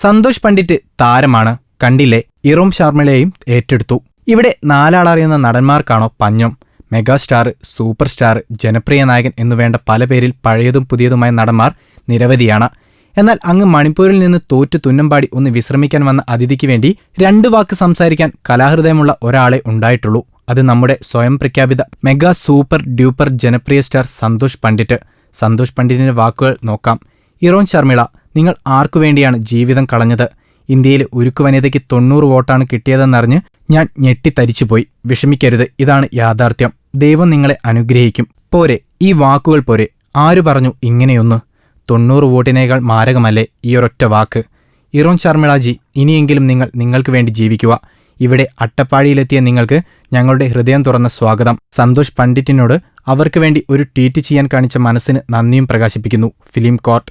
സന്തോഷ് പണ്ഡിറ്റ് താരമാണ് കണ്ടില്ലേ ഇറോം ശർമ്മയെയും ഏറ്റെടുത്തു. ഇവിടെ നാലാളറിയുന്ന നടന്മാർക്കാണോ പഞ്ഞം. മെഗാസ്റ്റാർ സൂപ്പർ സ്റ്റാർ ജനപ്രിയ നായകൻ എന്നുവേണ്ട പല പേരിൽ പഴയതും പുതിയതുമായ നടന്മാർ നിരവധിയാണ്. എന്നാൽ അങ്ങ് മണിപ്പൂരിൽ നിന്ന് തോറ്റു തുന്നമ്പാടി ഒന്ന് വിശ്രമിക്കാൻ വന്ന അതിഥിക്ക് വേണ്ടി രണ്ടു വാക്ക് സംസാരിക്കാൻ കലാഹൃദയമുള്ള ഒരാളെ ഉണ്ടായിട്ടുള്ളൂ. അത് നമ്മുടെ സ്വയം പ്രഖ്യാപിത മെഗാ സൂപ്പർ ഡ്യൂപ്പർ ജനപ്രിയ സ്റ്റാർ സന്തോഷ് പണ്ഡിറ്റ്. സന്തോഷ് പണ്ഡിറ്റിന്റെ വാക്കുകൾ നോക്കാം. ഇറോൺ ശർമിള നിങ്ങൾ ആർക്കു വേണ്ടിയാണ് ജീവിതം കളഞ്ഞത്? ഇന്ത്യയിൽ ഉരുക്കു വനിതയ്ക്ക് തൊണ്ണൂറ് വോട്ടാണ് കിട്ടിയതെന്നറിഞ്ഞ് ഞാൻ ഞെട്ടിത്തരിച്ചുപോയി. വിഷമിക്കരുത് ഇതാണ് യാഥാർത്ഥ്യം. ദൈവം നിങ്ങളെ അനുഗ്രഹിക്കും. പോരെ ഈ വാക്കുകൾ പോരെ. ആര് പറഞ്ഞു ഇങ്ങനെയൊന്ന്? തൊണ്ണൂറ് വോട്ടിനേക്കാൾ മാരകമല്ലേ ഈ ഒരൊറ്റ വാക്ക്? ഇറോൻ ശർമിളാജി ഇനിയെങ്കിലും നിങ്ങൾ നിങ്ങൾക്ക് വേണ്ടി ജീവിക്കുക. ഇവിടെ അട്ടപ്പാടിയിലെത്തിയ നിങ്ങൾക്ക് ഞങ്ങളുടെ ഹൃദയം തുറന്ന സ്വാഗതം. സന്തോഷ് പണ്ഡിറ്റിനോട് അവർക്ക് വേണ്ടി ഒരു ട്വീറ്റ് ചെയ്യാൻ കാണിച്ച മനസ്സിന് നന്ദിയും പ്രകാശിപ്പിക്കുന്നു. Film court.